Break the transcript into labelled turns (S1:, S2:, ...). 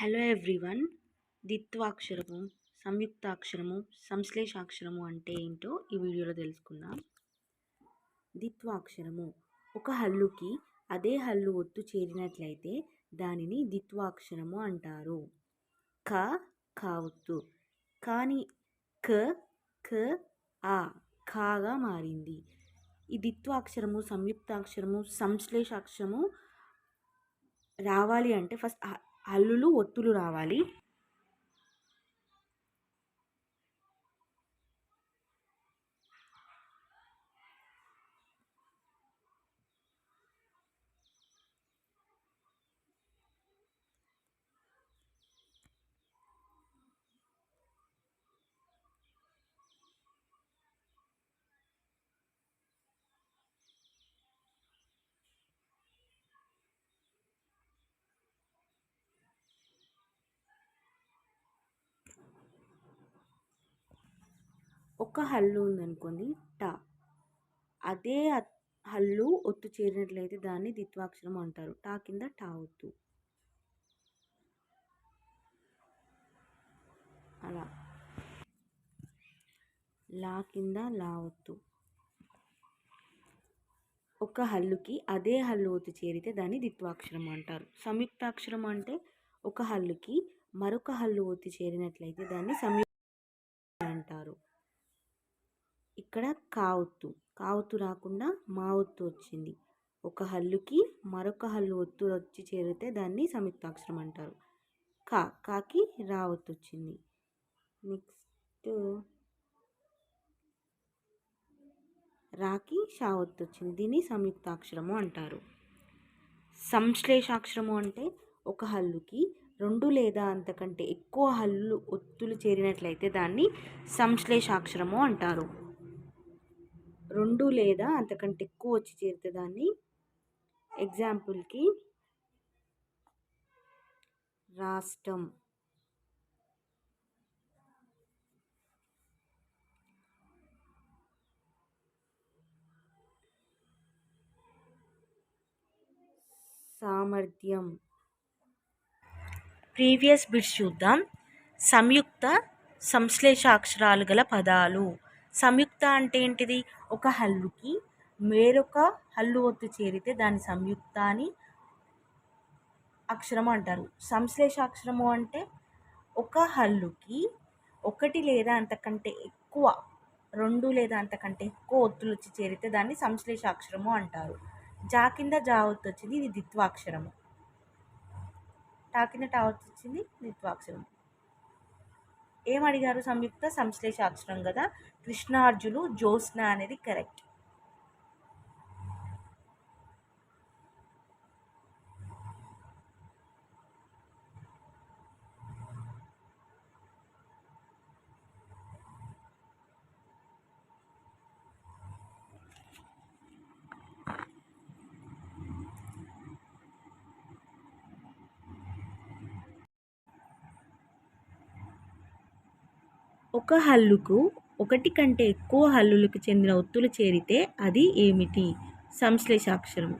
S1: Hello everyone. ద్విత్వాక్షరము సంయుక్తాక్షరము సంశ్లేషాక్షరము అంటే ఏంటో ఈ వీడియోలో తెలుసుకుందాం. ద్విత్వాక్షరము ఒక హల్లుకి అదే హల్లు ఒత్తు చేరినట్లయితే దానిని ద్విత్వాక్షరము అంటారు. క కావత్తు కానీ క క ఆ కాగా మారింది. ఈ ద్విత్వాక్షరము సంయుక్తాక్షరము సంశ్లేషాక్షరము రావాలి అంటే ఫస్ట్ హల్లులు ఒత్తులు రావాలి. ఒక హల్లు ఉందనుకోండి ట. అదే హల్లు ఒత్తు చేరినట్లయితే దాన్ని ద్విత్వాక్షరం అంటారు. టా కింద టా ఒత్తు. అలా. లా కింద లా ఒత్తు. ఒక హల్లుకి అదే హల్లు ఒత్తు చేరితే దాన్ని ద్విత్వాక్షరం అంటారు. సంయుక్తాక్షరం అంటే ఒక హల్లుకి మరొక హల్లు ఒత్తి చేరినట్లయితే దాన్ని సంయుక్త అంటారు ఇక్కడ కావత్తు. కావత్తు రాకుండా మా వచ్చింది. ఒక హల్లుకి మరొక హల్లు ఒత్తు వచ్చి చేరితే దాన్ని సంయుక్తాక్షరం అంటారు. కా కాకి రావత్తు వచ్చింది. నెక్స్ట్ రాకి షావత్తు వచ్చింది. దీన్ని సంయుక్తాక్షరము అంటారు. సంశ్లేషాక్షరము అంటే ఒక హల్లుకి రెండు లేదా అంతకంటే ఎక్కువ హల్లు ఒత్తులు చేరినట్లయితే దాన్ని సంశ్లేషాక్షరము అంటారు. రెండు లేదా అంతకంటే ఎక్కువ వచ్చి చేరితే దాన్ని ఎగ్జాంపుల్కి రాష్ట్రం. సామర్థ్యం. ప్రీవియస్ బిట్స్ చూద్దాం. సంయుక్త సంశ్లేషాక్షరాలు గల పదాలు. సంయుక్త అంటే ఏంటిది? ఒక హల్లుకి వేరొక హల్లు ఒత్తు చేరితే దాని సంయుక్త అని అక్షరం అంటారు సంశ్లేషాక్షరము అంటే ఒక హల్లుకి ఒకటి లేదా అంతకంటే ఎక్కువ రెండు లేదా అంతకంటే ఎక్కువ ఒత్తులు వచ్చి చేరితే దాన్ని సంశ్లేషాక్షరము అంటారు. జా కింద జా ఒత్తు వచ్చింది ఇది ద్విత్వాక్షరము. టా కింద టా ఒత్తు వచ్చింది ద్విత్వాక్షరము. ఏం అడిగారు సంయుక్త సంశ్లేషాక్షరం కదా కృష్ణార్జులు జ్యోత్స్న అనేది కరెక్ట్. ఒక హల్లుకు ఒకటి కంటే ఎక్కువ హల్లులకు చెందిన ఒత్తులు చేరితే అది ఏమిటి? సంశ్లేషాక్షరం